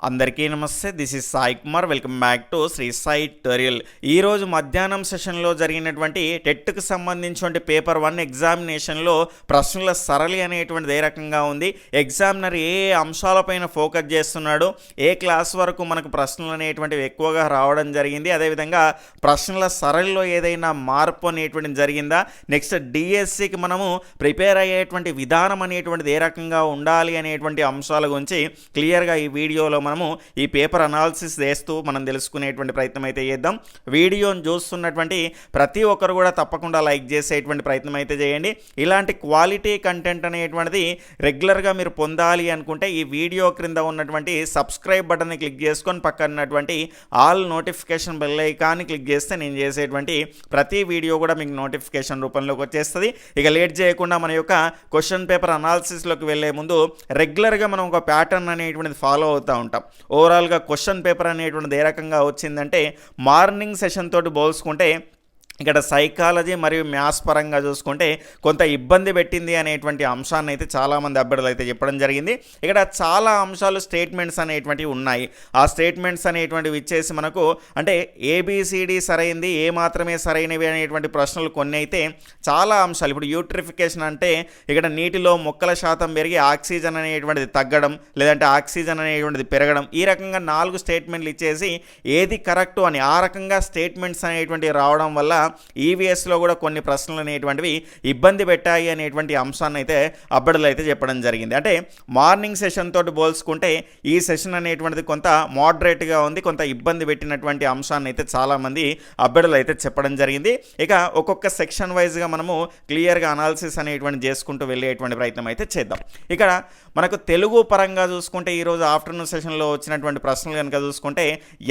అందరికీ నమస్తే this is Sai Kumar. Welcome back to Sri Sai టోరియల్ ఈరోజు మధ్యాహ్నం సెషన్లో జరిగినటువంటి టెట్కు సంబంధించినటువంటి పేపర్ వన్ ఎగ్జామినేషన్లో ప్రశ్నల సరళి అనేటువంటిది ఏ రకంగా ఉంది ఎగ్జామినర్ ఏ ఏ అంశాలపైన ఫోకస్ చేస్తున్నాడు ఏ క్లాస్ వరకు మనకు ప్రశ్నలు అనేటువంటివి ఎక్కువగా రావడం జరిగింది అదేవిధంగా ప్రశ్నల సరళిలో ఏదైనా మార్పు అనేటువంటిది జరిగిందా నెక్స్ట్ డిఎస్సికి మనము ప్రిపేర్ అయ్యేటువంటి విధానం అనేటువంటిది ఏ రకంగా ఉండాలి అనేటువంటి అంశాల గురించి క్లియర్గా ఈ వీడియోలో మనము ఈ పేపర్ అనాలిసిస్ చేస్తూ మనం తెలుసుకునేటువంటి ప్రయత్నం అయితే చేద్దాం. వీడియోని చూస్తున్నటువంటి ప్రతి ఒక్కరు కూడా తప్పకుండా లైక్ చేసేటువంటి ప్రయత్నం అయితే చేయండి. ఇలాంటి క్వాలిటీ కంటెంట్ అనేటువంటిది రెగ్యులర్గా మీరు పొందాలి అనుకుంటే ఈ వీడియో క్రింద ఉన్నటువంటి సబ్స్క్రైబ్ బటన్ని క్లిక్ చేసుకొని పక్కనటువంటి ఆల్ నోటిఫికేషన్ బెల్ ఐకాన్ని క్లిక్ చేస్తే నేను చేసేటువంటి ప్రతి వీడియో కూడా మీకు నోటిఫికేషన్ రూపంలోకి వచ్చేస్తుంది. ఇక లేట్ చేయకుండా మన యొక్క క్వశ్చన్ పేపర్ అనాలిసిస్లోకి వెళ్ళే ముందు రెగ్యులర్గా మనం ఒక ప్యాటర్న్ అనేటువంటిది ఫాలో అవుతూ ఉంటాం. ఓవరాల్గా క్వశ్చన్ పేపర్ అనేటువంటిది ఏ రకంగా వచ్చిందంటే మార్నింగ్ సెషన్ తోటి పోల్చుకుంటే ఇక్కడ సైకాలజీ మరియు మ్యాథ్స్ పరంగా చూసుకుంటే కొంత ఇబ్బంది పెట్టింది అనేటువంటి అంశాన్ని అయితే చాలామంది అభ్యర్థులు అయితే చెప్పడం జరిగింది. ఇక్కడ చాలా అంశాలు స్టేట్మెంట్స్ అనేటువంటివి ఉన్నాయి. ఆ స్టేట్మెంట్స్ అనేటువంటివి ఇచ్చేసి మనకు అంటే ఏబిసిడి సరైంది ఏ మాత్రమే సరైనవి అనేటువంటి ప్రశ్నలు కొన్ని అయితే చాలా అంశాలు. ఇప్పుడు యూట్రిఫికేషన్ అంటే ఇక్కడ నీటిలో మొక్కల శాతం పెరిగి ఆక్సిజన్ అనేటువంటిది తగ్గడం లేదంటే ఆక్సిజన్ అనేటువంటిది పెరగడం ఈ రకంగా నాలుగు స్టేట్మెంట్లు ఇచ్చేసి ఏది కరెక్టు అని ఆ రకంగా స్టేట్మెంట్స్ అనేటువంటివి రావడం వల్ల ఈవీఎస్లో కూడా కొన్ని ప్రశ్నలు అనేటువంటివి ఇబ్బంది పెట్టాయి అనేటువంటి అంశాన్ని అయితే అబ్బడలు అయితే చెప్పడం జరిగింది. అంటే మార్నింగ్ సెషన్ తోటి పోల్చుకుంటే ఈ సెషన్ అనేటువంటిది కొంత మోడరేట్గా ఉంది కొంత ఇబ్బంది పెట్టినటువంటి అంశాన్ని అయితే చాలామంది అబ్బడలు అయితే చెప్పడం జరిగింది. ఇక ఒక్కొక్క సెక్షన్ వైజ్గా మనము క్లియర్గా అనాలిసిస్ అనేటువంటి చేసుకుంటూ వెళ్ళేటువంటి ప్రయత్నం అయితే చేద్దాం. ఇక్కడ మనకు తెలుగు పరంగా చూసుకుంటే ఈరోజు ఆఫ్టర్నూన్ సెషన్లో వచ్చినటువంటి ప్రశ్నలు కనుక చూసుకుంటే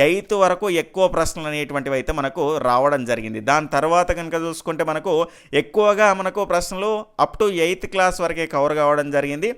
ఎయిత్ వరకు ఎక్కువ ప్రశ్నలు అనేటువంటివి అయితే మనకు రావడం జరిగింది. దాని తర్వాత కనుక చూసుకుంటే మనకు ఎక్కువగా మనకు ప్రశ్నలు అప్ టు ఎయిత్ క్లాస్ వరకే కవర్ కావడం జరిగింది.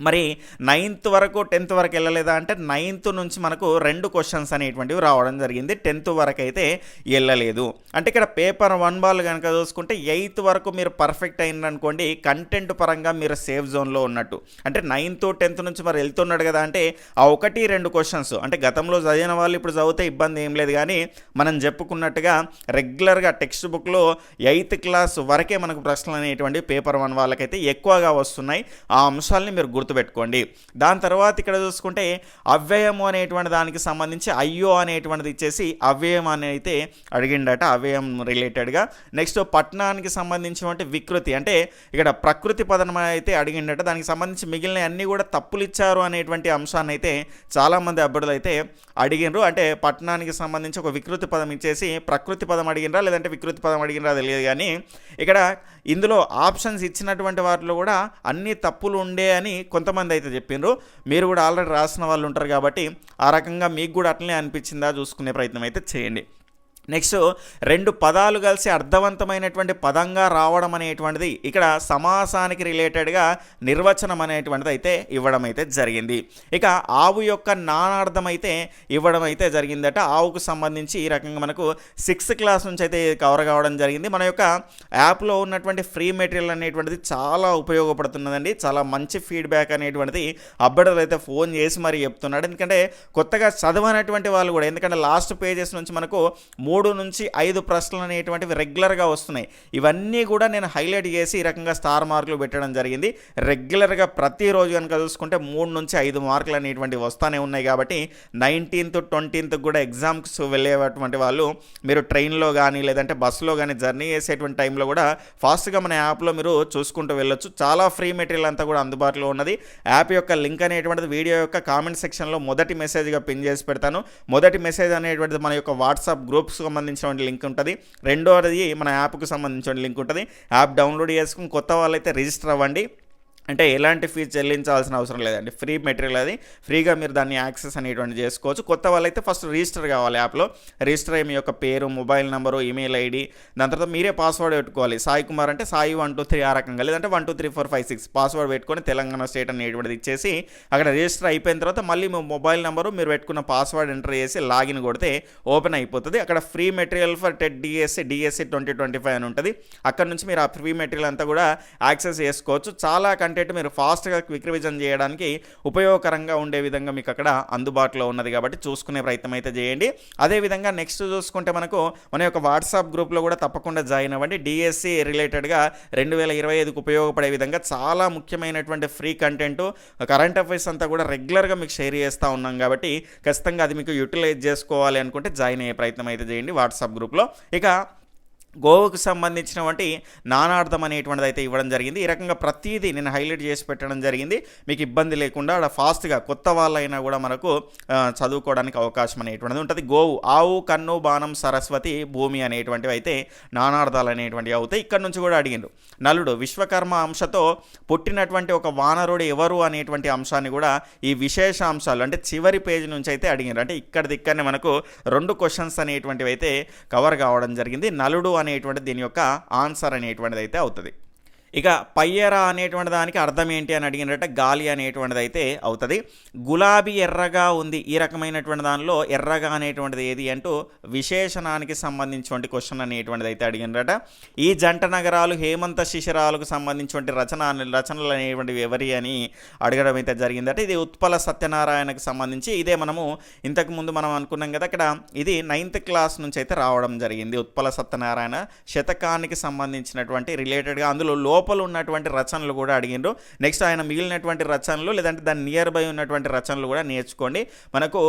మరి నైన్త్ వరకు టెన్త్ వరకు వెళ్ళలేదా అంటే నైన్త్ నుంచి మనకు రెండు క్వశ్చన్స్ అనేటువంటివి రావడం జరిగింది. టెన్త్ వరకు అయితే వెళ్ళలేదు. అంటే ఇక్కడ పేపర్ వన్ బాల్ కనుక చూసుకుంటే ఎయిత్ వరకు మీరు పర్ఫెక్ట్ అయిందనుకోండి కంటెంట్ పరంగా మీరు సేఫ్ జోన్లో ఉన్నట్టు. అంటే నైన్త్ టెన్త్ నుంచి మరి వెళ్తున్నాడు కదా అంటే ఆ ఒకటి రెండు క్వశ్చన్స్ అంటే గతంలో చదివిన వాళ్ళు ఇప్పుడు చదివితే ఇబ్బంది ఏం లేదు కానీ మనం చెప్పుకున్నట్టుగా రెగ్యులర్గా టెక్స్ట్ బుక్లో ఎయిత్ క్లాస్ వరకే మనకు ప్రశ్నలు అనేటువంటి పేపర్ వన్ వాళ్ళకైతే ఎక్కువగా వస్తున్నాయి. ఆ అంశాలని మీరు గుర్తుపెట్టుకోండి. దాని తర్వాత ఇక్కడ చూసుకుంటే అవ్యయము అనేటువంటి దానికి సంబంధించి అయ్యో అనేటువంటిది ఇచ్చేసి అవ్యయం అని అయితే అడిగిండట అవ్యయం రిలేటెడ్గా నెక్స్ట్ పట్టణానికి సంబంధించినటువంటి వికృతి అంటే ఇక్కడ ప్రకృతి పదం అయితే అడిగిండట. దానికి సంబంధించి మిగిలిన అన్నీ కూడా తప్పులు ఇచ్చారు అనేటువంటి అంశాన్ని అయితే చాలామంది అభ్యర్థులు అయితే అడిగినరు అంటే పట్టణానికి సంబంధించి ఒక వికృతి పదం ఇచ్చేసి ప్రకృతి పదం అడిగినరా లేదంటే వికృతి పదం అడిగినరా తెలియదు కానీ ఇక్కడ ఇందులో ఆప్షన్స్ ఇచ్చినటువంటి వాటిలో కూడా అన్ని తప్పులు ఉండే అని కొంతమంది అయితే చెప్పిండ్రు మీరు కూడా ఆల్రెడీ రాసిన వాళ్ళు ఉంటారు కాబట్టి ఆ రకంగా మీకు కూడా అట్లనే అనిపించిందా చూసుకునే ప్రయత్నం అయితే చేయండి. నెక్స్ట్ రెండు పదాలు కలిసి అర్థవంతమైనటువంటి పదంగా రావడం అనేటువంటిది ఇక్కడ సమాసానికి రిలేటెడ్గా నిర్వచనం అనేటువంటిది అయితే ఇవ్వడం అయితే జరిగింది. ఇక ఆవు యొక్క నానార్థం అయితే ఇవ్వడం అయితే జరిగిందట. ఆవుకు సంబంధించి ఈ రకంగా మనకు సిక్స్త్ క్లాస్ నుంచి అయితే కవర్ కావడం జరిగింది. మన యొక్క యాప్లో ఉన్నటువంటి ఫ్రీ మెటీరియల్ అనేటువంటిది చాలా ఉపయోగపడుతున్నదండి. చాలా మంచి ఫీడ్బ్యాక్ అనేటువంటిది అబ్బడలు అయితే ఫోన్ చేసి మరి చెప్తున్నాడు. ఎందుకంటే కొత్తగా చదవనటువంటి వాళ్ళు కూడా ఎందుకంటే లాస్ట్ పేజెస్ నుంచి మనకు మూడు నుంచి ఐదు ప్రశ్నలు అనేటువంటివి రెగ్యులర్గా వస్తున్నాయి. ఇవన్నీ కూడా నేను హైలైట్ చేసి ఈ రకంగా స్టార్ మార్కులు పెట్టడం జరిగింది. రెగ్యులర్గా ప్రతిరోజు కనుక చూసుకుంటే మూడు నుంచి ఐదు మార్కులు అనేటువంటివి వస్తూనే ఉన్నాయి కాబట్టి నైన్టీన్త్ ట్వంటీన్త్ కూడా ఎగ్జామ్స్ వెళ్ళేటువంటి వాళ్ళు మీరు ట్రైన్లో కానీ లేదంటే బస్సులో కానీ జర్నీ చేసేటువంటి టైంలో కూడా ఫాస్ట్గా మన యాప్లో మీరు చూసుకుంటూ వెళ్ళొచ్చు. చాలా ఫ్రీ మెటీరియల్ అంతా కూడా అందుబాటులో ఉన్నది. యాప్ యొక్క లింక్ అనేటువంటిది వీడియో యొక్క కామెంట్ సెక్షన్లో మొదటి మెసేజ్గా పిన్ చేసి పెడతాను. మొదటి మెసేజ్ అనేటువంటిది మన యొక్క వాట్సాప్ గ్రూప్స్ సంబంధించిన లింక్ ఉంటుంది. రెండవది మన యాప్కు సంబంధించిన లింక్ ఉంటుంది. యాప్ డౌన్లోడ్ చేసుకుని కొత్త వాళ్ళైతే రిజిస్టర్ అవ్వండి. అంటే ఎలాంటి ఫీజు చెల్లించాల్సిన అవసరం లేదండి. ఫ్రీ మెటీరియల్ అది. ఫ్రీగా మీరు దాన్ని యాక్సెస్ అనేటువంటి చేసుకోవచ్చు. కొత్త వాళ్ళైతే ఫస్ట్ రిజిస్టర్ కావాలి యాప్లో రిజిస్టర్ అయ్యి మీ యొక్క పేరు మొబైల్ నెంబరు ఈమెయిల్ ఐడి దాని తర్వాత మీరే పాస్వర్డ్ పెట్టుకోవాలి. సాయి కుమార్ అంటే సాయి వన్ టూ త్రీ ఆ రకంగా. లేదంటే one two three four five six password పెట్టుకొని తెలంగాణ స్టేట్ అనేటువంటిది ఇచ్చేసి అక్కడ రిజిస్టర్ అయిపోయిన తర్వాత మళ్ళీ మీ మొబైల్ నెంబరు మీరు పెట్టుకున్న పాస్వర్డ్ ఎంటర్ చేసి లాగిన్ కొడితే ఓపెన్ అయిపోతుంది. అక్కడ free material for TET DSC DSC twenty twenty five అని ఉంటుంది. అక్కడ నుంచి మీరు ఆ ఫ్రీ మెటీరియల్ అంతా కూడా యాక్సెస్ చేసుకోవచ్చు. చాలా కంటెంట్ మీరు ఫాస్ట్గా క్విక్ రివిజన్ చేయడానికి ఉపయోగకరంగా ఉండే విధంగా మీకు అక్కడ అందుబాటులో ఉన్నది కాబట్టి చూసుకునే ప్రయత్నం అయితే చేయండి. అదేవిధంగా నెక్స్ట్ చూసుకుంటే మనకు మన యొక్క వాట్సాప్ గ్రూప్లో కూడా తప్పకుండా జాయిన్ అవ్వండి. డిఎస్సి రిలేటెడ్గా రెండు వేల ఇరవై ఐదుకు ఉపయోగపడే విధంగా చాలా ముఖ్యమైనటువంటి ఫ్రీ కంటెంట్ కరెంట్ అఫైర్స్ అంతా కూడా రెగ్యులర్గా మీకు షేర్ చేస్తూ ఉన్నాం కాబట్టి ఖచ్చితంగా అది మీకు యూటిలైజ్ చేసుకోవాలి అనుకుంటే జాయిన్ అయ్యే ప్రయత్నం అయితే చేయండి వాట్సాప్ గ్రూప్లో ఇక గోవుకు సంబంధించినటువంటి నానార్థం అనేటువంటిది అయితే ఇవ్వడం జరిగింది. ఈ రకంగా ప్రతిదీ నేను హైలైట్ చేసి పెట్టడం జరిగింది. మీకు ఇబ్బంది లేకుండా అక్కడ ఫాస్ట్గా కొత్త వాళ్ళైనా కూడా మనకు చదువుకోవడానికి అవకాశం అనేటువంటిది ఉంటుంది. గోవు ఆవు కన్ను బాణం సరస్వతి భూమి అనేటువంటివి అయితే నానార్థాలు అనేటువంటివి అవుతాయి. ఇక్కడ నుంచి కూడా అడిగిండు. నలుడు విశ్వకర్మ అంశతో పుట్టినటువంటి ఒక వానరుడు ఎవరు అనేటువంటి అంశాన్ని కూడా ఈ విశేష అంశాలు అంటే చివరి పేజీ నుంచి అయితే అడిగినారు అంటే ఇక్కడ దిక్కనే మనకు రెండు క్వశ్చన్స్ అనేటువంటివి అయితే కవర్ కావడం జరిగింది. నలుడు అనేటువంటి దీని యొక్క ఆన్సర్ అనేటువంటిది అయితే అవుతుంది. ఇక పయ్యెర అనేటువంటి దానికి అర్థం ఏంటి అని అడిగినట్టే గాలి అనేటువంటిది అయితే అవుతుంది. గులాబీ ఎర్రగా ఉంది ఈ రకమైనటువంటి దానిలో ఎర్రగా అనేటువంటిది ఏది అంటూ విశేషణానికి సంబంధించినటువంటి క్వశ్చన్ అనేటువంటిది అయితే అడిగినట ఈ జంట నగరాలు హేమంత శిశిరాలకు సంబంధించినటువంటి రచన రచనలు అనేటువంటివి ఎవరి అని అడగడం అయితే జరిగిందట. ఇది ఉత్పల సత్యనారాయణకు సంబంధించి ఇదే మనము ఇంతకు ముందు మనం అనుకున్నాం కదా ఇక్కడ ఇది నైన్త్ క్లాస్ నుంచి అయితే రావడం జరిగింది. ఉత్పల సత్యనారాయణ శతకానికి సంబంధించినటువంటి రిలేటెడ్గా అందులో లోపల ఉన్నటువంటి రచనలు కూడా అడిగిండ్రు. నెక్స్ట్ ఆయన మిగిలినటువంటి రచనలు లేదంటే దాని నియర్ బై ఉన్నటువంటి రచనలు కూడా నేర్చుకోండి. మనకు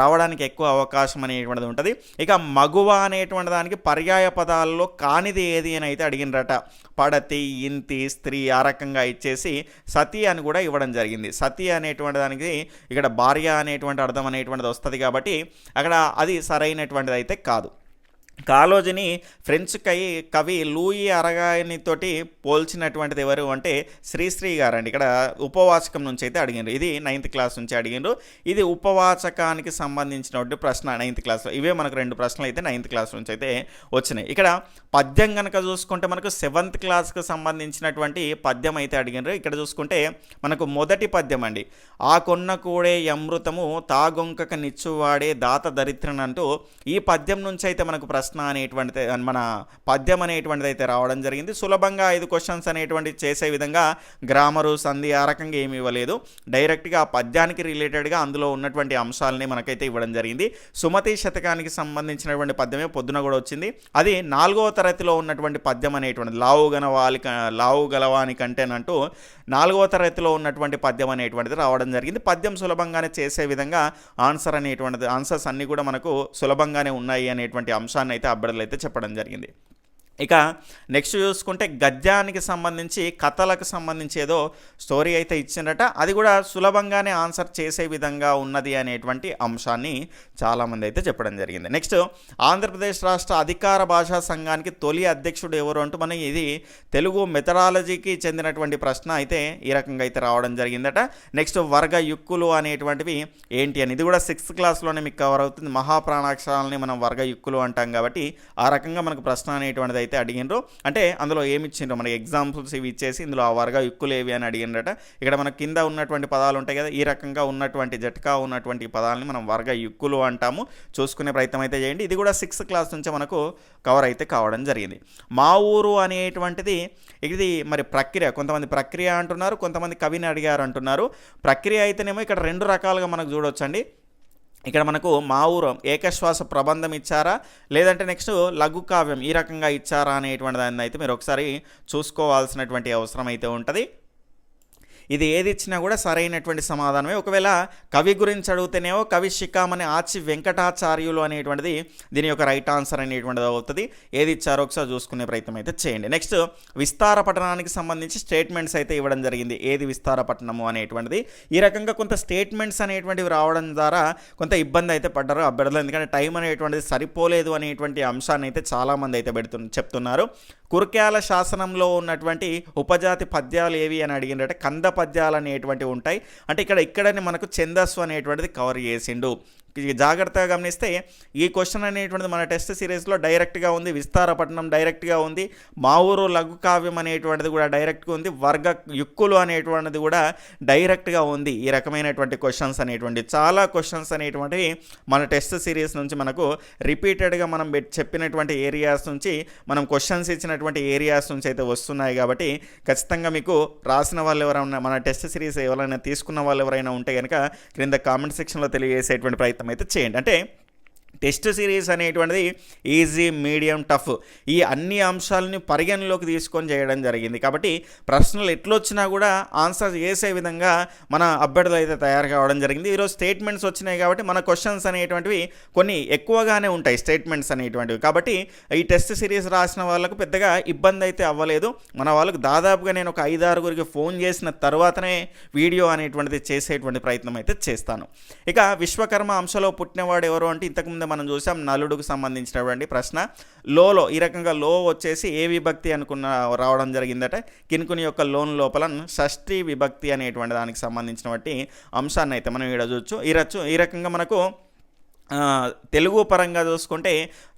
రావడానికి ఎక్కువ అవకాశం అనేటువంటిది ఉంటుంది. ఇక మగువ అనేటువంటి దానికి పర్యాయ పదాల్లో కానిది ఏది అని అయితే అడిగినరట పడతి ఇంతి స్త్రీ ఆ రకంగా ఇచ్చేసి సతి అని కూడా ఇవ్వడం జరిగింది. సతి అనేటువంటి దానికి ఇక్కడ భార్య అనేటువంటి అర్థం అనేటువంటిది వస్తుంది కాబట్టి అక్కడ అది సరైనటువంటిది అయితే కాదు. కాలోజీని ఫ్రెంచ్ కవి కవి లూయి అరగాయనితోటి పోల్చినటువంటిది ఎవరు అంటే శ్రీశ్రీ గారు అండి ఇక్కడ ఉపవాచకం నుంచి అయితే అడిగిండ్రు. ఇది నైన్త్ క్లాస్ నుంచి అడిగిండ్రు. ఇది ఉపవాచకానికి సంబంధించినటువంటి ప్రశ్న నైన్త్ క్లాస్లో ఇవే మనకు రెండు ప్రశ్నలు అయితే నైన్త్ క్లాస్ నుంచి అయితే వచ్చినాయి. ఇక్కడ పద్యం కనుక చూసుకుంటే మనకు సెవెంత్ క్లాస్కి సంబంధించినటువంటి పద్యం అయితే అడిగినారు ఇక్కడ చూసుకుంటే మనకు మొదటి పద్యం అండి. ఆ కొన్న కూడే అమృతము తాగొంకక నిచ్చువాడే దాత దరిద్రనంటూ ఈ పద్యం నుంచి అయితే మనకు ప్రశ్న అనేటువంటిది మన పద్యం అనేటువంటిది అయితే రావడం జరిగింది. సులభంగా ఐదు క్వశ్చన్స్ అనేటువంటి చేసే విధంగా గ్రామరు సంధి ఆ రకంగా ఏమి ఇవ్వలేదు. డైరెక్ట్గా ఆ పద్యానికి రిలేటెడ్గా అందులో ఉన్నటువంటి అంశాలని మనకైతే ఇవ్వడం జరిగింది. సుమతి శతకానికి సంబంధించినటువంటి పద్యమే పొద్దున కూడా వచ్చింది. అది నాలుగవ తరగతిలో ఉన్నటువంటి పద్యం అనేటువంటిది లావు గనవాలి లావు గలవాని కంటేనంటూ నాలుగవ తరగతిలో ఉన్నటువంటి పద్యం అనేటువంటిది రావడం జరిగింది. పద్యం సులభంగానే చేసే విధంగా ఆన్సర్ అనేటువంటిది ఆన్సర్స్ అన్నీ కూడా మనకు సులభంగానే ఉన్నాయి అనేటువంటి అంశాన్ని అయితే అభ్యర్థులు అయితే చెప్పడం జరిగింది. ఇక నెక్స్ట్ చూసుకుంటే గద్యానికి సంబంధించి కథలకు సంబంధించి ఏదో స్టోరీ అయితే ఇచ్చిండట అది కూడా సులభంగానే ఆన్సర్ చేసే విధంగా ఉన్నది అనేటువంటి అంశాన్ని చాలామంది అయితే చెప్పడం జరిగింది. నెక్స్ట్ ఆంధ్రప్రదేశ్ రాష్ట్ర అధికార భాషా సంఘానికి తొలి అధ్యక్షుడు ఎవరు అంటూ మనం ఇది తెలుగు మెథడాలజీకి చెందినటువంటి ప్రశ్న అయితే ఈ రకంగా అయితే రావడం జరిగిందట. నెక్స్ట్ వర్గ యుక్కులు అనేటువంటివి ఏంటి అని. ఇది కూడా సిక్స్త్ క్లాస్లోనే మీకు కవర్ అవుతుంది. మహాప్రాణాక్షరాలని మనం వర్గ యుక్కులు అంటాం కాబట్టి ఆ రకంగా మనకు ప్రశ్న అనేటువంటిది అయితే అడిగినరు అంటే అందులో ఏమి ఇచ్చిండ్రు మనకి ఎగ్జాంపుల్స్ ఇవి ఇచ్చేసి ఇందులో ఆ వర్గ యుక్కులు ఏవి అని అడిగిండ్రట ఇక్కడ మన కింద ఉన్నటువంటి పదాలు ఉంటాయి కదా ఈ రకంగా ఉన్నటువంటి జట్కా ఉన్నటువంటి పదాలని మనం వర్గ యుక్కులు అంటాము. చూసుకునే ప్రయత్నం అయితే చేయండి. ఇది కూడా సిక్స్త్ క్లాస్ నుంచి మనకు కవర్ అయితే కావడం జరిగింది. మా ఊరు అనేటువంటిది ఇది మరి ప్రక్రియ కొంతమంది ప్రక్రియ అంటున్నారు కొంతమంది కవిని అడిగారు అంటున్నారు. ప్రక్రియ అయితేనేమో ఇక్కడ రెండు రకాలుగా మనకు చూడొచ్చండి. ఇక్కడ మనకు మా ఊరు ఏకశ్వాస ప్రబంధం ఇచ్చారా? లేదంటే నెక్స్ట్ లఘు కావ్యం ఈ రకంగా ఇచ్చారా అనేటువంటి దాన్ని అయితే మీరు ఒకసారి చూసుకోవాల్సినటువంటి అవసరం అయితే ఉంటుంది. ఇది ఏది ఇచ్చినా కూడా సరైనటువంటి సమాధానమే. ఒకవేళ కవి గురించి అడిగితేనేమో కవి శిఖామణి ఆచి వెంకటాచార్యులు అనేటువంటిది దీని యొక్క రైట్ ఆన్సర్ అనేటువంటిది అవుతుంది. ఏది ఇచ్చారో ఒకసారి చూసుకునే ప్రయత్నం అయితే చేయండి. నెక్స్ట్ విస్తార పట్టణానికి సంబంధించి స్టేట్మెంట్స్ అయితే ఇవ్వడం జరిగింది. ఏది విస్తార పట్టణము అనేటువంటిది. ఈ రకంగా కొంత స్టేట్మెంట్స్ అనేటువంటివి రావడం ద్వారా కొంత ఇబ్బంది అయితే పడ్డారు అభ్యర్థులు. ఎందుకంటే టైం అనేటువంటిది సరిపోలేదు అనేటువంటి అంశాన్ని అయితే చాలామంది అయితే పెడుతు చెప్తున్నారు. కుర్క్యాల శాసనంలో ఉన్నటువంటి ఉపజాతి పద్యాలు ఏవి అని అడిగినట్టే కంద పద్యాలు అనేటువంటివి ఉంటాయి. అంటే ఇక్కడ ఇక్కడనే మనకు ఛందస్సు అనేటువంటిది కవర్ చేసిండు. జాగ్రత్తగా గమనిస్తే ఈ క్వశ్చన్ అనేటువంటిది మన టెస్ట్ సిరీస్లో డైరెక్ట్గా ఉంది విస్తారపట్నం డైరెక్ట్గా ఉంది మా ఊరు లఘు కావ్యం అనేటువంటిది కూడా డైరెక్ట్గా ఉంది వర్గ యుక్కులు అనేటువంటిది కూడా డైరెక్ట్గా ఉంది ఈ రకమైనటువంటి క్వశ్చన్స్ అనేటువంటి. చాలా క్వశ్చన్స్ అనేటువంటివి మన టెస్ట్ సిరీస్ నుంచి మనకు రిపీటెడ్గా మనం చెప్పినటువంటి ఏరియాస్ నుంచి మనం క్వశ్చన్స్ ఇచ్చినటువంటి ఏరియాస్ నుంచి అయితే వస్తున్నాయి కాబట్టి ఖచ్చితంగా మీకు రాసిన వాళ్ళు ఎవరైనా మన టెస్ట్ సిరీస్ ఎవరైనా తీసుకున్న వాళ్ళు ఎవరైనా ఉంటే కనుక క్రింద కామెంట్ సెక్షన్లో తెలియజేసేటువంటి ప్రయత్నం అయితే చేయండి. అంటే టెస్ట్ సిరీస్ అనేటువంటిది ఈజీ మీడియం టఫ్ ఈ అన్ని అంశాలని పరిగణలోకి తీసుకొని చేయడం జరిగింది. కాబట్టి ప్రశ్నలు ఎట్లొచ్చినా కూడా ఆన్సర్ చేసే విధంగా మన అభ్యర్థులు అయితే తయారు కావడం జరిగింది. ఈరోజు స్టేట్మెంట్స్ వచ్చినాయి కాబట్టి మన క్వశ్చన్స్ అనేటువంటివి కొన్ని ఎక్కువగానే ఉంటాయి స్టేట్మెంట్స్ అనేటువంటివి. కాబట్టి ఈ టెస్ట్ సిరీస్ రాసిన వాళ్ళకు పెద్దగా ఇబ్బంది అయితే అవ్వలేదు. మన వాళ్ళకు దాదాపుగా నేను ఒక ఐదు ఆరుగురికి ఫోన్ చేసిన తర్వాతనే వీడియో అనేటువంటిది చేసేటువంటి ప్రయత్నం అయితే చేస్తాను. ఇక విశ్వకర్మ అంశలో పుట్టినవాడు ఎవరు అంటే ఇంతకుముందు మనం చూసాం నలుడుకు సంబంధించినటువంటి ప్రశ్న. లోలో ఈ రకంగా లో వచ్చేసి ఏ విభక్తి అనుకున్న రావడం జరిగిందంటే? కినుకుని యొక్క లోన్ లోపల షష్ఠి విభక్తి అనేటువంటి దానికి సంబంధించినటువంటి అంశాన్ని అయితే మనం ఇక్కడ చూడొచ్చు. ఈ ఈ రకంగా మనకు తెలుగు పరంగా చూసుకుంటే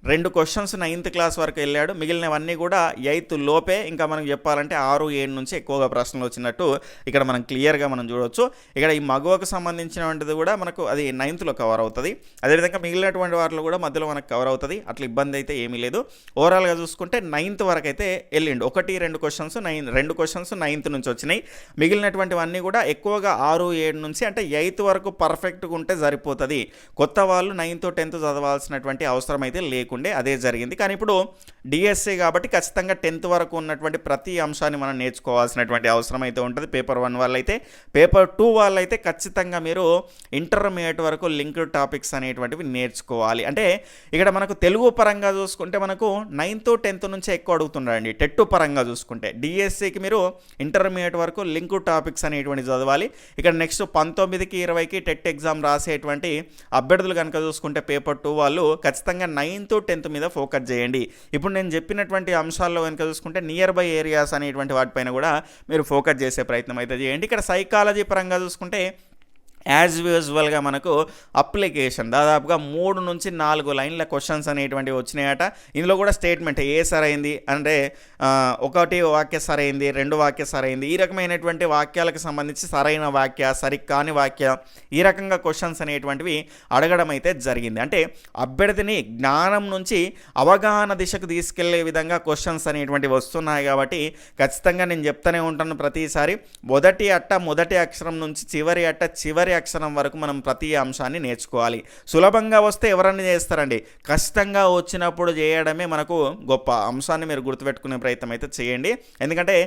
రెండు క్వశ్చన్స్ నైన్త్ క్లాస్ వరకు వెళ్ళాడు. మిగిలినవన్నీ కూడా ఎయిత్ లోపే. ఇంకా మనకు చెప్పాలంటే ఆరు ఏడు నుంచి ఎక్కువగా ప్రశ్నలు వచ్చినట్టు ఇక్కడ మనం క్లియర్గా మనం చూడవచ్చు ఇక్కడ ఈ మగువకు సంబంధించినటువంటిది కూడా మనకు అది నైన్త్లో కవర్ అవుతుంది. అదేవిధంగా మిగిలినటువంటి వాటిలో కూడా మధ్యలో మనకు కవర్ అవుతుంది. అట్లా ఇబ్బంది అయితే ఏమీ లేదు. ఓవరాల్గా చూసుకుంటే నైన్త్ వరకు అయితే వెళ్ళిండు. ఒకటి రెండు క్వశ్చన్స్ నైన్ రెండు క్వశ్చన్స్ నైన్త్ నుంచి వచ్చినాయి. మిగిలినటువంటివన్నీ కూడా ఎక్కువగా ఆరు ఏడు నుంచి అంటే ఎయిత్ వరకు పర్ఫెక్ట్గా ఉంటే సరిపోతుంది. కొత్త వాళ్ళు నైన్త్ టెన్త్ చదవాల్సినటువంటి అవసరం అయితే లేకుండే అదే జరిగింది. కానీ ఇప్పుడు డిఎస్సి కాబట్టి ఖచ్చితంగా టెన్త్ వరకు ఉన్నటువంటి ప్రతి అంశాన్ని మనం నేర్చుకోవాల్సినటువంటి అవసరం అయితే ఉంటుంది. పేపర్ వన్ వాళ్ళైతే పేపర్ టూ వాళ్ళైతే ఖచ్చితంగా మీరు ఇంటర్మీడియట్ వరకు లింక్డ్ టాపిక్స్ అనేటువంటివి నేర్చుకోవాలి. అంటే ఇక్కడ మనకు తెలుగు పరంగా చూసుకుంటే మనకు నైన్త్ టెన్త్ నుంచే ఎక్కువ అడుగుతున్నారండి. టెట్ పరంగా చూసుకుంటే డిఎస్సికి మీరు ఇంటర్మీడియట్ వరకు లింక్ టాపిక్స్ అనేటువంటి చదవాలి. ఇక్కడ నెక్స్ట్ పంతొమ్మిదికి ఇరవైకి టెట్ ఎగ్జామ్ రాసేటువంటి అభ్యర్థులు కనుక చూసుకుంటే పేపర్ టూ వాళ్ళు ఖచ్చితంగా నైన్త్ టెన్త్ మీద ఫోకస్ చేయండి. ఇప్పుడు నేను చెప్పినటువంటి అంశాల్లో కనుక చూసుకుంటే నియర్ బై ఏరియాస్ అనేటువంటి వాటిపైన కూడా మీరు ఫోకస్ చేసే ప్రయత్నం అయితే చేయండి. ఇక్కడ సైకాలజీ పరంగా చూసుకుంటే యాజ్ యూజువల్గా మనకు అప్లికేషన్ దాదాపుగా మూడు నుంచి నాలుగు లైన్ల క్వశ్చన్స్ అనేటువంటివి వచ్చినాయట. ఇందులో కూడా స్టేట్మెంట్ ఏ సరైంది? అంటే ఒకటి వాక్య సరైంది రెండు వాక్య సరైంది ఈ రకమైనటువంటి వాక్యాలకు సంబంధించి సరైన వాక్య సరికాని వాక్య ఈ రకంగా క్వశ్చన్స్ అనేటువంటివి అడగడం అయితే జరిగింది. అంటే అభ్యర్థిని జ్ఞానం నుంచి అవగాహన దిశకు తీసుకెళ్ళే విధంగా క్వశ్చన్స్ అనేటువంటివి వస్తున్నాయి కాబట్టి ఖచ్చితంగా నేను చెప్తూనే ఉంటాను ప్రతిసారి. మొదటి అట్ట మొదటి అక్షరం నుంచి చివరి అట్ట చివరి అక్షరం వరకు మనం ప్రతి అంశాన్ని నేర్చుకోవాలి. సులభంగా వస్తే ఎవరన్నా చేస్తారండి. కష్టంగా వచ్చినప్పుడు చేయడమే మనకు గొప్ప అంశాన్ని మీరు గుర్తుపెట్టుకునే ప్రయత్నం అయితే చేయండి. ఎందుకంటే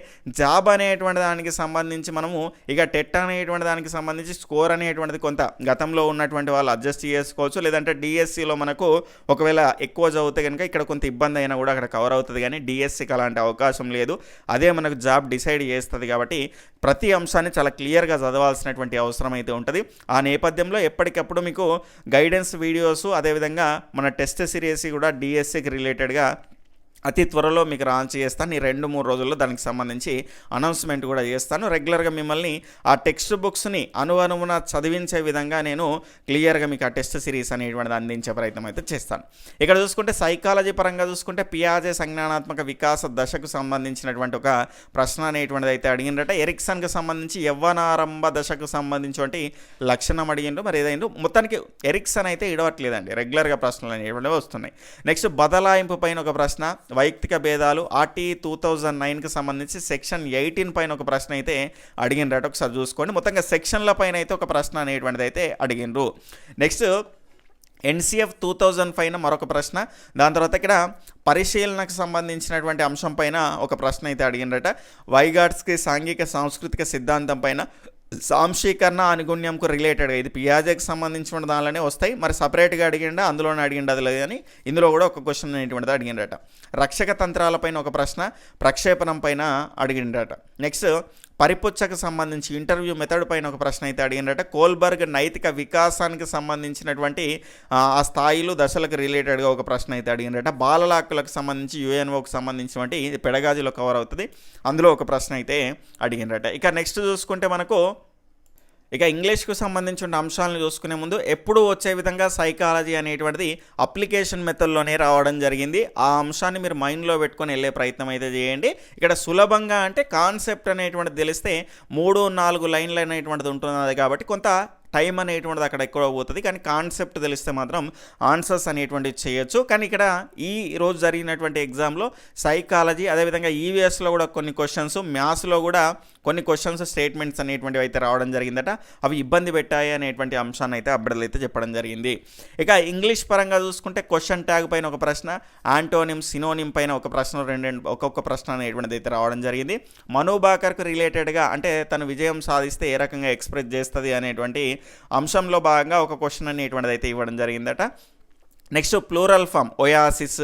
జాబ్ అనేటువంటి దానికి సంబంధించి మనము ఇక టెట్ అనేటువంటి దానికి సంబంధించి స్కోర్ అనేటువంటిది కొంత గతంలో ఉన్నటువంటి వాళ్ళు అడ్జస్ట్ చేసుకోవచ్చు. లేదంటే డిఎస్సిలో మనకు ఒకవేళ ఎక్కువ చదివితే కనుక ఇక్కడ కొంత ఇబ్బంది అయినా కూడా అక్కడ కవర్ అవుతుంది. కానీ డిఎస్సికి అలాంటి అవకాశం లేదు. అదే మనకు జాబ్ డిసైడ్ చేస్తుంది కాబట్టి ప్రతి అంశాన్ని చాలా క్లియర్గా చదవాల్సినటువంటి అవసరం అయితే ఉంటుంది. ఆ నేపథ్యంలో ఎప్పటికప్పుడు మీకు గైడెన్స్ వీడియోస్ అదేవిధంగా మన టెస్ట్ సిరీస్ కూడా డిఎస్సికి రిలేటెడ్గా అతి త్వరలో మీకు లాంచ్ చేస్తాను. ఈ రెండు మూడు రోజుల్లో దానికి సంబంధించి అనౌన్స్మెంట్ కూడా చేస్తాను. రెగ్యులర్గా మిమ్మల్ని ఆ టెక్స్ట్ బుక్స్ని అనువనువున చదివించే విధంగా నేను క్లియర్గా మీకు ఆ టెస్ట్ సిరీస్ అనేటువంటిది అందించే ప్రయత్నం అయితే చేస్తాను. ఇక్కడ చూసుకుంటే సైకాలజీ పరంగా చూసుకుంటే పియాజే సంజ్ఞానాత్మక వికాస దశకు సంబంధించినటువంటి ఒక ప్రశ్న అనేటువంటిది అయితే అడిగిందట ఎరిక్సన్కి సంబంధించి యవ్వనారంభ దశకు సంబంధించినటువంటి లక్షణం అడిగిండ్రు. మరి ఏదైందో మొత్తానికి ఎరిక్సన్ అయితే ఇడవట్లేదండి. రెగ్యులర్గా ప్రశ్నలు అనేటువంటివి వస్తున్నాయి. నెక్స్ట్ బదలాయింపు పైన ఒక ప్రశ్న. వైయక్తిక భేదాలు ఆర్టీ టూ థౌజండ్ నైన్కి సంబంధించి సెక్షన్ ఎయిటీన్ పైన ఒక ప్రశ్న అయితే అడిగిండ్రట ఒకసారి చూసుకోండి. మొత్తంగా సెక్షన్ల పైన అయితే ఒక ప్రశ్న అనేటువంటిది అయితే అడిగిండ్రు నెక్స్ట్ ఎన్సీఎఫ్ టూ థౌజండ్ పైన మరొక ప్రశ్న. దాని తర్వాత ఇక్కడ పరిశీలనకు సంబంధించినటువంటి అంశం పైన ఒక ప్రశ్న అయితే అడిగిండట వైగాట్స్కి సాంఘిక సాంస్కృతిక సిద్ధాంతం పైన సాంశీకరణ అనుగుణ్యంకు రిలేటెడ్గా ఇది పియాజేకి సంబంధించిన దానిలోనే వస్తాయి. మరి సపరేట్గా అడిగిండా? అందులోనే అడిగిండు? అది లేదు కానీ ఇందులో కూడా ఒక క్వశ్చన్ అనేటువంటిది అడిగిండట రక్షక తంత్రాలపైన ఒక ప్రశ్న ప్రక్షేపణం పైన అడిగిండట నెక్స్ట్ పరిపుచ్చకు సంబంధించి ఇంటర్వ్యూ మెథడ్ పైన ఒక ప్రశ్న అయితే అడిగిండట కోల్బర్గ్ నైతిక వికాసానికి సంబంధించినటువంటి ఆ, స్థాయిలు దశలకు రిలేటెడ్గా ఒక ప్రశ్న అయితే అడిగిండట బాలల హక్కులకు సంబంధించి యుఎన్ఓకి సంబంధించినటువంటి ఇది పెడగాజీలో కవర్ అవుతుంది. అందులో ఒక ప్రశ్న అయితే అడిగిండట ఇక నెక్స్ట్ చూసుకుంటే మనకు ఇక ఇంగ్లీష్కు సంబంధించిన అంశాలను చూసుకునే ముందు ఎప్పుడు వచ్చే విధంగా సైకాలజీ అనేటువంటిది అప్లికేషన్ మెథడ్లోనే రావడం జరిగింది. ఆ అంశాన్ని మీరు మైండ్లో పెట్టుకొని వెళ్ళే ప్రయత్నం అయితే చేయండి. ఇక్కడ సులభంగా అంటే కాన్సెప్ట్ అనేటువంటిది తెలిస్తే మూడు నాలుగు లైన్లు అనేటువంటిది ఉంటున్నది కాబట్టి కొంత టైం అనేటువంటిది అక్కడ ఎక్కువ పోతుంది. కానీ కాన్సెప్ట్ తెలిస్తే మాత్రం ఆన్సర్స్ అనేటువంటివి చేయొచ్చు. కానీ ఇక్కడ ఈ రోజు జరిగినటువంటి ఎగ్జామ్లో సైకాలజీ అదేవిధంగా ఈవీఎస్లో కూడా కొన్ని క్వశ్చన్స్ మ్యాథ్స్లో కూడా కొన్ని క్వశ్చన్స్ స్టేట్మెంట్స్ అనేటువంటివి అయితే రావడం జరిగిందట. అవి ఇబ్బంది పెట్టాయి అనేటువంటి అంశాన్ని అయితే అబ్బడలు అయితే చెప్పడం జరిగింది. ఇక ఇంగ్లీష్ పరంగా చూసుకుంటే క్వశ్చన్ ట్యాగ్ పైన ఒక ప్రశ్న ఆంటోనిమ్ సినోనిమ్ పైన ఒక ప్రశ్న రెండు ఒక్కొక్క ప్రశ్న అనేటువంటిది అయితే రావడం జరిగింది. మనుబాకర్కు రిలేటెడ్గా అంటే తను విజయం సాధిస్తే ఏ రకంగా ఎక్స్ప్రెస్ చేస్తుంది అనేటువంటి అంశంలో భాగంగా ఒక క్వశ్చన్ అనేటువంటిది అయితే ఇవ్వడం జరిగిందట. Next plural form oasis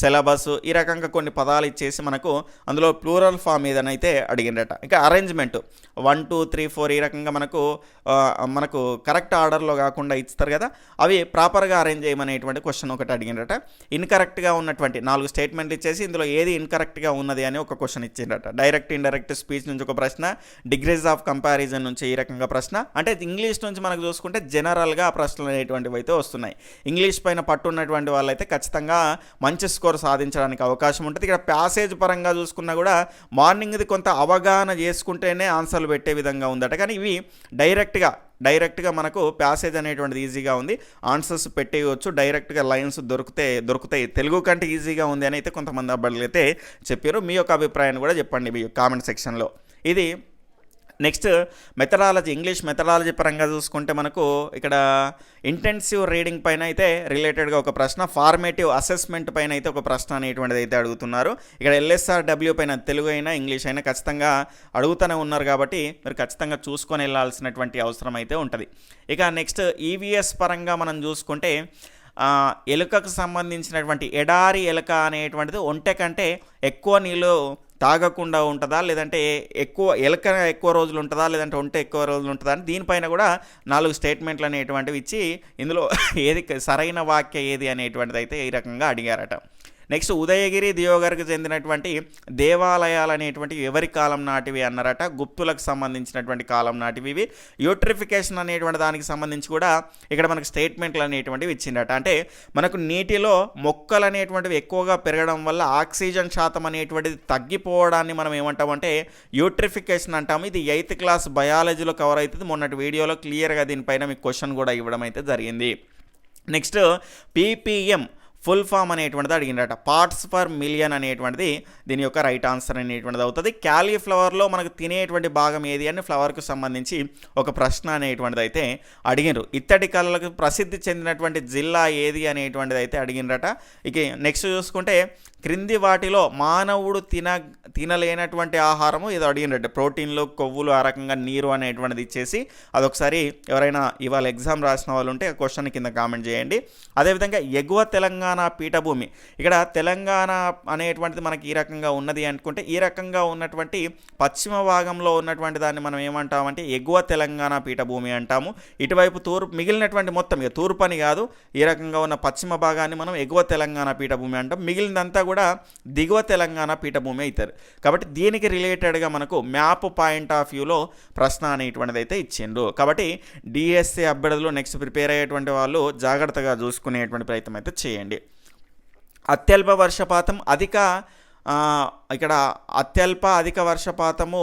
syllabus ఈ రకంగా కొన్ని పదాలు ఇచ్చేసి మనకు అందులో ప్లూరల్ ఫామ్ ఏదనైతే అడిగిండట. ఇంకా arrangement one two three four ఈ రకంగా మనకు మనకు కరెక్ట్ ఆర్డర్లో కాకుండా ఇస్తారు కదా అవి ప్రాపర్గా అరేంజ్ చేయమనేటువంటి క్వశ్చన్ ఒకటి అడిగిండట. ఇన్కరెక్ట్గా ఉన్నటువంటి నాలుగు స్టేట్మెంట్లు ఇచ్చేసి ఇందులో ఏది ఇన్కరెక్ట్గా ఉన్నది అని ఒక క్వశ్చన్ ఇచ్చిండట. డైరెక్ట్ ఇండైరెక్ట్ స్పీచ్ నుంచి ఒక ప్రశ్న డిగ్రీస్ ఆఫ్ కంపారిజన్ నుంచి ఈ రకంగా ప్రశ్న. అంటే ఇంగ్లీష్ నుంచి మనకు చూసుకుంటే జనరల్గా ఆ ప్రశ్నలు అనేటువంటివి అయితే వస్తున్నాయి. ఇంగ్లీష్ పైన పట్టు ఉన్నటువంటి వాళ్ళైతే ఖచ్చితంగా మంచి స్కోర్ సాధించడానికి అవకాశం ఉంటుంది. ఇక్కడ ప్యాసేజ్ పరంగా చూసుకున్నా కూడా మార్నింగ్ది కొంత అవగాహన చేసుకుంటేనే ఆన్సర్లు పెట్టే విధంగా ఉందట. కానీ ఇవి డైరెక్ట్గా డైరెక్ట్గా మనకు ప్యాసేజ్ అనేటువంటిది ఈజీగా ఉంది. ఆన్సర్స్ పెట్టేయవచ్చు డైరెక్ట్గా లైన్స్ దొరికితే దొరుకుతాయి. తెలుగు కంటే ఈజీగా ఉంది అని అయితే కొంతమంది అబ్బాయిలు అయితే చెప్పారు. మీ యొక్క అభిప్రాయాన్ని కూడా చెప్పండి మీ కామెంట్ సెక్షన్లో. ఇది నెక్స్ట్ మెథడాలజీ ఇంగ్లీష్ మెథడాలజీ పరంగా చూసుకుంటే మనకు ఇక్కడ ఇంటెన్సివ్ రీడింగ్ పైన అయితే రిలేటెడ్గా ఒక ప్రశ్న ఫార్మేటివ్ అసెస్మెంట్ పైన అయితే ఒక ప్రశ్న అనేటువంటిది అయితే అడుగుతున్నారు. ఇక్కడ ఎల్ఎస్ఆర్ డబ్ల్యూ పైన తెలుగు అయినా ఇంగ్లీష్ అయినా ఖచ్చితంగా అడుగుతూనే ఉన్నారు కాబట్టి మీరు ఖచ్చితంగా చూసుకొని వెళ్ళాల్సినటువంటి అవసరం అయితే ఉంటుంది. ఇక నెక్స్ట్ ఈవీఎస్ పరంగా మనం చూసుకుంటే ఎలుకకు సంబంధించినటువంటి ఎడారి ఎలుక అనేటువంటిది ఒంటె కంటే ఎక్కువ నీళ్ళు తాగకుండా ఉంటుందా? లేదంటే ఎక్కువ ఎలుక ఎక్కువ రోజులు ఉంటుందా? లేదంటే ఒంట ఎక్కువ రోజులు ఉంటుందా? అని దీనిపైన కూడా నాలుగు స్టేట్మెంట్లు అనేటువంటివి ఇచ్చి ఇందులో ఏది సరైన వాక్య ఏది అనేటువంటిది అయితే ఈ రకంగా అడిగారట. నెక్స్ట్ ఉదయగిరి దియోగర్కి చెందినటువంటి దేవాలయాలు అనేటువంటివి ఎవరి కాలం నాటివి అన్నారట? గుప్తులకు సంబంధించినటువంటి కాలం నాటివి ఇవి. యూట్రిఫికేషన్ అనేటువంటి దానికి సంబంధించి కూడా ఇక్కడ మనకు స్టేట్మెంట్లు అనేటువంటివి ఇచ్చిండట అంటే మనకు నీటిలో మొక్కలు అనేటువంటివి ఎక్కువగా పెరగడం వల్ల ఆక్సిజన్ శాతం అనేటువంటిది తగ్గిపోవడాన్ని మనం ఏమంటామంటే యూట్రిఫికేషన్ అంటాము. ఇది ఎయిత్ క్లాస్ బయాలజీలో కవర్ అవుతుంది. మొన్నటి వీడియోలో క్లియర్గా దీనిపైన మీకు క్వశ్చన్ కూడా ఇవ్వడం అయితే జరిగింది. నెక్స్ట్ పీపీఎం ఫుల్ ఫామ్ అనేటువంటిది అడిగినట పార్ట్స్ పర్ మిలియన్ అనేటువంటిది దీని యొక్క రైట్ ఆన్సర్ అనేటువంటిది అవుతుంది. క్యాలీఫ్లవర్లో మనకు తినేటువంటి భాగం ఏది అని ఫ్లవర్కు సంబంధించి ఒక ప్రశ్న అనేటువంటిది అయితే అడిగినారు. ఇత్తడి కళలకు ప్రసిద్ధి చెందినటువంటి జిల్లా ఏది అనేటువంటిది అయితే అడిగినరట. ఇక నెక్స్ట్ చూసుకుంటే క్రింది వాటిలో మానవుడు తిన తినలేనటువంటి ఆహారము ఇది అడిగినట్టు ప్రోటీన్లు కొవ్వులు ఆ రకంగా నీరు అనేటువంటిది ఇచ్చేసి అదొకసారి ఎవరైనా ఇవాళ ఎగ్జామ్ రాసిన వాళ్ళు ఉంటే ఆ క్వశ్చన్ కింద కామెంట్ చేయండి. అదేవిధంగా ఎగువ తెలంగాణ పీఠభూమి ఇక్కడ తెలంగాణ అనేటువంటిది మనకి ఈ రకంగా ఉన్నది అనుకుంటే ఈ రకంగా ఉన్నటువంటి పశ్చిమ భాగంలో ఉన్నటువంటి దాన్ని మనం ఏమంటామంటే ఎగువ తెలంగాణ పీఠభూమి అంటాము. ఇటువైపు తూర్పు మిగిలినటువంటి మొత్తం ఇక తూర్పు అని కాదు ఈ రకంగా ఉన్న పశ్చిమ భాగాన్ని మనం ఎగువ తెలంగాణ పీఠభూమి అంటాం. మిగిలినంతా కూడా దిగువ తెలంగాణ పీఠభూమి అవుతారు. కాబట్టి దీనికి రిలేటెడ్గా మనకు మ్యాప్ పాయింట్ ఆఫ్ వ్యూలో ప్రశ్న అనేటువంటిది అయితే ఇచ్చిండ్రు. కాబట్టి డిఎస్సి అభ్యర్థులు నెక్స్ట్ ప్రిపేర్ అయ్యేటువంటి వాళ్ళు జాగ్రత్తగా చూసుకునేటువంటి ప్రయత్నం అయితే చేయండి. అత్యల్ప వర్షపాతం అధిక ఇక్కడ అత్యల్ప అధిక వర్షపాతము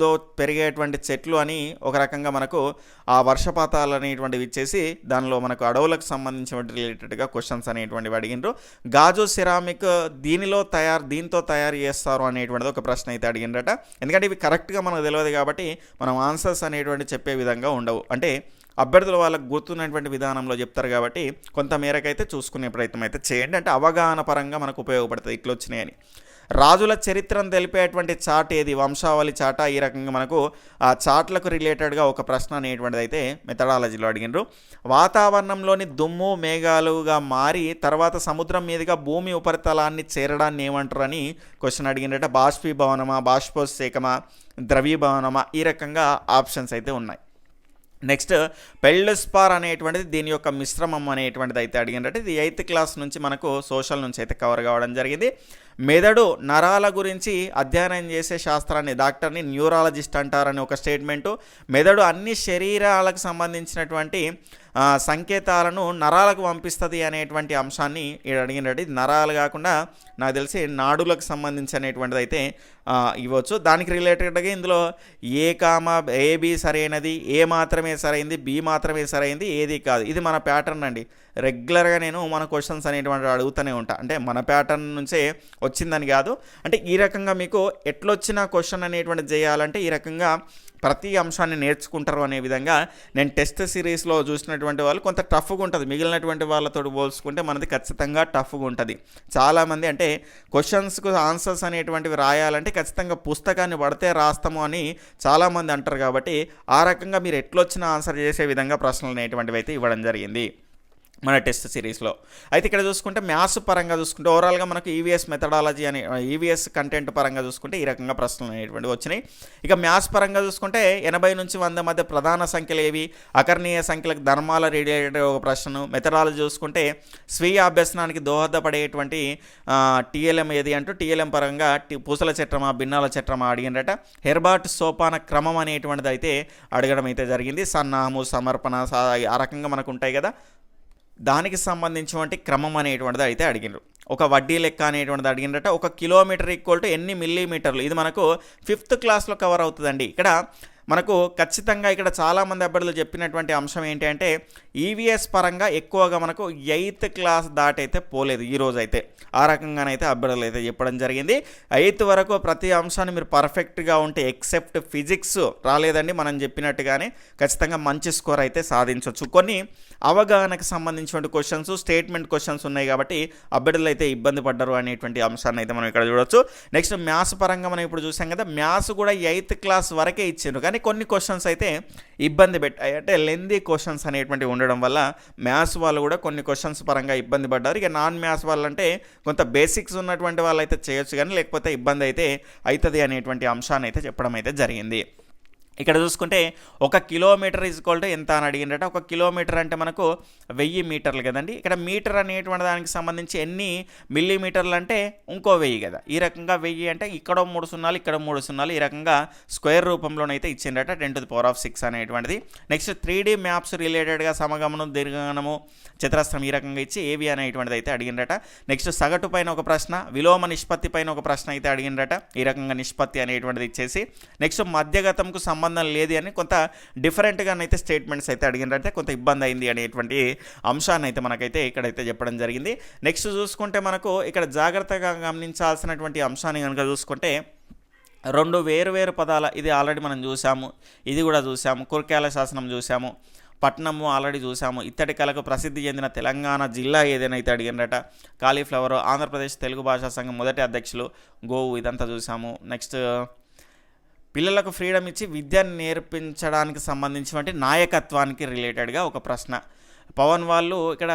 లో పెరిగేటువంటి చెట్లు అని ఒక రకంగా మనకు ఆ వర్షపాతాలు అనేటువంటివి ఇచ్చేసి దానిలో మనకు అడవులకు సంబంధించిన రిలేటెడ్గా క్వశ్చన్స్ అనేటువంటివి అడిగినారు గాజు సిరామిక్ దీనిలో తయారు దీంతో తయారు చేస్తారు అనేటువంటిది ఒక ప్రశ్న అయితే అడిగినరట ఎందుకంటే ఇవి కరెక్ట్గా మనకు తెలియదు కాబట్టి మనం ఆన్సర్స్ అనేటువంటి చెప్పే విధంగా ఉండవు. అంటే అభ్యర్థులు వాళ్ళకు గుర్తున్నటువంటి విధానంలో చెప్తారు కాబట్టి కొంత మేరకైతే చూసుకునే ప్రయత్నం అయితే చేయండి. అంటే అవగాహన పరంగా మనకు ఉపయోగపడుతుంది ఇట్లా వచ్చినాయని రాజుల చరిత్రను తెలిపేటువంటి చాట్ ఏది? వంశావళి చాట? ఈ రకంగా మనకు ఆ చాట్లకు రిలేటెడ్గా ఒక ప్రశ్న అనేటువంటిది అయితే మెథడాలజీలో అడిగినారు వాతావరణంలోని దుమ్ము మేఘాలుగా మారి తర్వాత సముద్రం మీదుగా భూమి ఉపరితలాన్ని చేరడాన్ని ఏమంటారు అని క్వశ్చన్ అడిగినట్ట బాష్పీభవనమా బాష్పోత్సేకమా ద్రవీభవనమా? ఈ రకంగా ఆప్షన్స్ అయితే ఉన్నాయి. నెక్స్ట్ పెళ్ళస్పార్ అనేటువంటిది దీని యొక్క మిశ్రమం అనేటువంటిది అయితే అడిగినట్టు ఇది ఎయిత్ క్లాస్ నుంచి మనకు సోషల్ నుంచి అయితే కవర్ కావడం జరిగింది. మెదడు నరాల గురించి అధ్యయనం చేసే శాస్త్రాన్ని డాక్టర్ని న్యూరాలజిస్ట్ అంటారని ఒక స్టేట్మెంటు. మెదడు అన్ని శరీరాలకు సంబంధించినటువంటి సంకేతాలను నరాలకు పంపిస్తుంది అనేటువంటి అంశాన్ని ఈడ అడిగినట్టు నరాలు కాకుండా నాకు తెలిసి నాడులకు సంబంధించి అనేటువంటిది అయితే ఇవ్వచ్చు. దానికి రిలేటెడ్గా ఇందులో ఏ కామ బి సరైనది ఏ మాత్రమే సరైంది బి మాత్రమే సరైంది ఏది కాదు. ఇది మన ప్యాటర్న్ అండి. రెగ్యులర్గా నేను మన క్వశ్చన్స్ అనేటువంటి అడుగుతూనే ఉంటా. అంటే మన ప్యాటర్న్ నుంచే వచ్చిందని కాదు. అంటే ఈ రకంగా మీకు ఎట్లొచ్చిన క్వశ్చన్ అనేటువంటిది చేయాలంటే ఈ రకంగా ప్రతి అంశాన్ని నేర్చుకుంటారు అనే విధంగా నేను టెస్ట్ సిరీస్లో చూసినటువంటి వాళ్ళు కొంత టఫ్గా ఉంటుంది. మిగిలినటువంటి వాళ్ళతో పోల్చుకుంటే మనది ఖచ్చితంగా టఫ్గా ఉంటుంది. చాలామంది అంటే క్వశ్చన్స్కు ఆన్సర్స్ అనేటువంటివి రాయాలంటే ఖచ్చితంగా పుస్తకాన్ని పడితే రాస్తాము అని చాలామంది అంటారు కాబట్టి ఆ రకంగా మీరు ఎట్లొచ్చిన ఆన్సర్ చేసే విధంగా ప్రశ్నలు అనేటువంటివి అయితే ఇవ్వడం జరిగింది. మన టెస్ట్ సిరీస్లో. అయితే ఇక్కడ చూసుకుంటే మ్యాథ్స్ పరంగా చూసుకుంటే ఓవరాల్గా మనకు ఈవీఎస్ మెథడాలజీ అని ఈవీఎస్ కంటెంట్ పరంగా చూసుకుంటే ఈ రకంగా ప్రశ్నలు అనేటువంటివి వచ్చినాయి. ఇక మ్యాథ్స్ పరంగా చూసుకుంటే ఎనభై నుంచి వంద మధ్య ప్రధాన సంఖ్యలు ఏవి? అకర్ణీయ సంఖ్యలకు ధర్మాల రిలేటెడ్ ఒక ప్రశ్న మెథడాలజీ చూసుకుంటే స్వీయ అభ్యసనానికి దోహదపడేటువంటి టీఎల్ఎం ఏది అంటూ టీఎల్ఎం పరంగా టి- పూసల చట్టమా భిన్నాల చట్టమా అడిగినట హెర్బాట్ సోపాన క్రమం అనేటువంటిది అయితే అడగడం అయితే జరిగింది. సన్నాహము సమర్పణ ఆ రకంగా మనకు ఉంటాయి కదా. దానికి సంబంధించినటువంటి క్రమం అనేటువంటిది అయితే అడిగినారు ఒక వడ్డీ లెక్క అనేటువంటిది అడిగినట్ట ఒక కిలోమీటర్ ఈక్వల్ టు ఎన్ని మిల్లీమీటర్లు ఇది మనకు ఫిఫ్త్ క్లాస్లో కవర్ అవుతుందండి. ఇక్కడ మనకు ఖచ్చితంగా ఇక్కడ చాలామంది అభ్యర్థులు చెప్పినటువంటి అంశం ఏంటి అంటే ఈవీఎస్ పరంగా ఎక్కువగా మనకు ఎయిత్ క్లాస్ దాటైతే పోలేదు ఈ రోజు అయితే ఆ రకంగానైతే అభ్యర్థులు అయితే చెప్పడం జరిగింది. ఎయిత్ వరకు ప్రతి అంశాన్ని మీరు పర్ఫెక్ట్గా ఉంటే ఎక్సెప్ట్ ఫిజిక్స్ రాలేదండి మనం చెప్పినట్టుగానే. ఖచ్చితంగా మంచి స్కోర్ అయితే సాధించవచ్చు కొన్ని అవగాహనకు సంబంధించినటువంటి క్వశ్చన్స్ స్టేట్మెంట్ క్వశ్చన్స్ ఉన్నాయి కాబట్టి అభ్యర్థులు అయితే ఇబ్బంది పడ్డారు అనేటువంటి అంశాన్ని అయితే మనం ఇక్కడ చూడొచ్చు. నెక్స్ట్ మ్యాథ్స్ పరంగా మనం ఇప్పుడు చూసాం కదా మ్యాథ్స్ కూడా ఎయిత్ క్లాస్ వరకే ఇచ్చిండ్రు. కానీ కొన్ని క్వశ్చన్స్ అయితే ఇబ్బంది పెట్టాయి. అంటే లెందీ క్వశ్చన్స్ అనేటువంటివి ఉండడం వల్ల మ్యాథ్స్ వాళ్ళు కూడా కొన్ని క్వశ్చన్స్ పరంగా ఇబ్బంది పడ్డారు. ఇక నాన్ మ్యాథ్స్ వాళ్ళు అంటే కొంత బేసిక్స్ ఉన్నటువంటి వాళ్ళు అయితే చేయొచ్చు కానీ లేకపోతే ఇబ్బంది అయితే అవుతుంది అనేటువంటి అంశాన్ని అయితే చెప్పడం అయితే జరిగింది. ఇక్కడ చూసుకుంటే ఒక కిలోమీటర్ ఈజ్వల్ టు ఎంత అని అడిగినట్ట ఒక కిలోమీటర్ అంటే మనకు వెయ్యి మీటర్లు కదండి. ఇక్కడ మీటర్ అనేటువంటి దానికి సంబంధించి ఎన్ని మిల్లీమీటర్లు అంటే ఇంకో వెయ్యి కదా. ఈ రకంగా వెయ్యి అంటే ఇక్కడ మూడు సున్నాలు ఇక్కడ మూడు సున్నాలు ఈ రకంగా స్క్వేర్ రూపంలోనైతే ఇచ్చిండట ten to the power of six అనేటువంటిది. నెక్స్ట్ త్రీ డీ మ్యాప్స్ రిలేటెడ్గా సమగమనం దీర్ఘగమనము చతురస్రం ఈ రకంగా ఇచ్చి ఏవి అనేటువంటిది అయితే అడిగిండట నెక్స్ట్ సగటు పైన ఒక ప్రశ్న విలోమ నిష్పత్తి పైన ఒక ప్రశ్న అయితే అడిగిండట ఈ రకంగా నిష్పత్తి అనేటువంటిది ఇచ్చేసి నెక్స్ట్ మధ్యగతంకు సంబంధం లేదు అని కొంత డిఫరెంట్గానైతే స్టేట్మెంట్స్ అయితే అడిగినట్టే కొంత ఇబ్బంది అయింది అనేటువంటి అంశాన్ని అయితే మనకైతే ఇక్కడైతే చెప్పడం జరిగింది. నెక్స్ట్ చూసుకుంటే మనకు ఇక్కడ జాగ్రత్తగా గమనించాల్సినటువంటి అంశాన్ని కనుక చూసుకుంటే రెండు వేరు వేరు పదాల ఇది ఆల్రెడీ మనం చూసాము ఇది కూడా చూసాము కుర్కాల శాసనం చూసాము పట్నము ఆల్రెడీ చూసాము ఇత్తడి కళకు ప్రసిద్ధి చెందిన తెలంగాణ జిల్లా ఏదైనా అయితే అడిగినట కాలీఫ్లవర్ ఆంధ్రప్రదేశ్ తెలుగు భాషా సంఘం మొదటి అధ్యక్షులు గోవు ఇదంతా చూసాము నెక్స్ట్ పిల్లలకు ఫ్రీడమ్ ఇచ్చి విద్యను నేర్పించడానికి సంబంధించినటువంటి నాయకత్వానికి రిలేటెడ్గా ఒక ప్రశ్న. పవన్ వాళ్ళు ఇక్కడ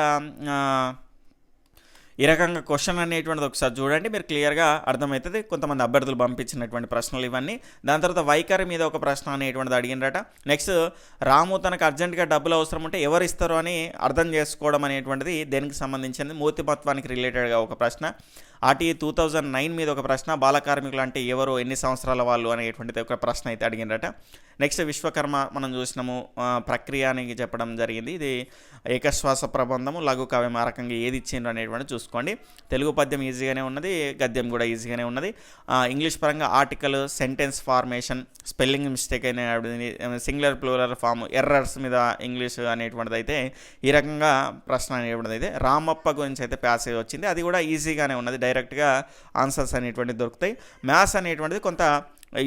ఈ రకంగా క్వశ్చన్ అనేటువంటిది ఒకసారి చూడండి మీరు క్లియర్గా అర్థమవుతుంది. కొంతమంది అభ్యర్థులు పంపించినటువంటి ప్రశ్నలు ఇవన్నీ. దాని తర్వాత వైఖరి మీద ఒక ప్రశ్న అనేటువంటిది అడిగినరట. నెక్స్ట్ రాము తనకు అర్జెంటుగా డబ్బులు అవసరం ఉంటే ఎవరు ఇస్తారు అని అర్థం చేసుకోవడం అనేటువంటిది దేనికి సంబంధించింది? మూర్తిమత్వానికి రిలేటెడ్గా ఒక ప్రశ్న. ఆర్టీఏ టూ థౌజండ్ నైన్ మీద ఒక ప్రశ్న బాల కార్మికులు అంటే ఎవరు ఎన్ని సంవత్సరాల వాళ్ళు అనేటువంటిది ఒక ప్రశ్న అయితే అడిగిందట నెక్స్ట్ విశ్వకర్మ మనం చూసినాము ప్రక్రియ అని చెప్పడం జరిగింది. ఇది ఏకశ్వాస ప్రబంధము లఘు కావ్యం ఆ రకంగా ఏది ఇచ్చిండ్రు అనేటువంటి చూసుకోండి. తెలుగు పద్యం ఈజీగానే ఉన్నది గద్యం కూడా ఈజీగానే ఉన్నది. ఇంగ్లీష్ పరంగా article sentence formation spelling mistake అయిన సింగులర్ ప్లూరల్ ఫామ్ ఎర్రర్స్ మీద ఇంగ్లీష్ అనేటువంటిది అయితే ఈ రకంగా ప్రశ్న అనేటువంటిది అయితే రామప్ప గురించి అయితే ప్యాసేజ్ వచ్చింది. అది కూడా ఈజీగానే ఉన్నది డైరెక్ట్గా ఆన్సర్స్ అనేటువంటివి దొరుకుతాయి. మ్యాథ్స్ అనేటువంటిది కొంత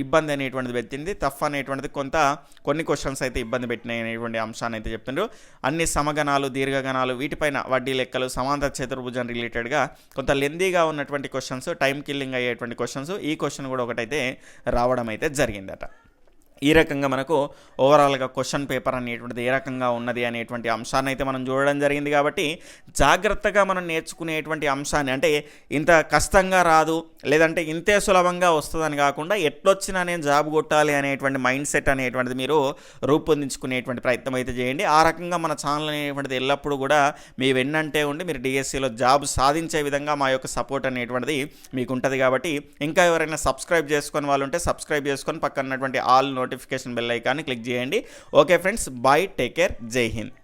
ఇబ్బంది అనేటువంటిది పెట్టింది. టఫ్ అనేటువంటిది కొంత కొన్ని క్వశ్చన్స్ అయితే ఇబ్బంది పెట్టినాయి అనేటువంటి అంశాన్ని అయితే చెప్తుండ్రు. అన్ని సమగణాలు దీర్ఘగణాలు వీటిపైన వడ్డీ లెక్కలు సమాంతర చతుర్భుజం రిలేటెడ్గా కొంత లెందీగా ఉన్నటువంటి క్వశ్చన్స్ టైం కిల్లింగ్ అయ్యేటువంటి క్వశ్చన్స్ ఈ క్వశ్చన్ కూడా ఒకటైతే రావడం అయితే జరిగిందట. ఈ రకంగా మనకు ఓవరాల్గా క్వశ్చన్ పేపర్ అనేటువంటిది ఏ రకంగా ఉన్నది అనేటువంటి అంశాన్ని అయితే మనం చూడడం జరిగింది కాబట్టి జాగ్రత్తగా మనం నేర్చుకునేటువంటి అంశాన్ని అంటే ఇంత కష్టంగా రాదు లేదంటే ఇంతే సులభంగా వస్తుందని కాకుండా ఎట్లొచ్చినా నేను జాబ్ కొట్టాలి అనేటువంటి మైండ్ సెట్ అనేటువంటిది మీరు రూపొందించుకునేటువంటి ప్రయత్నం అయితే చేయండి. ఆ రకంగా మన ఛానల్ అనేటువంటిది ఎల్లప్పుడూ కూడా మీ వెన్నంటే ఉండి మీరు డిఎస్సిలో జాబ్ సాధించే విధంగా మా యొక్క సపోర్ట్ అనేటువంటిది మీకు ఉంటుంది కాబట్టి ఇంకా ఎవరైనా సబ్స్క్రైబ్ చేసుకొని వాళ్ళు ఉంటే సబ్స్క్రైబ్ చేసుకొని పక్కనటువంటి ఆల్ ఆల్ నోటిఫికేషన్ బెల్ ఐకాన్ని క్లిక్ చేయండి. Okay friends bye take care జై హింద్.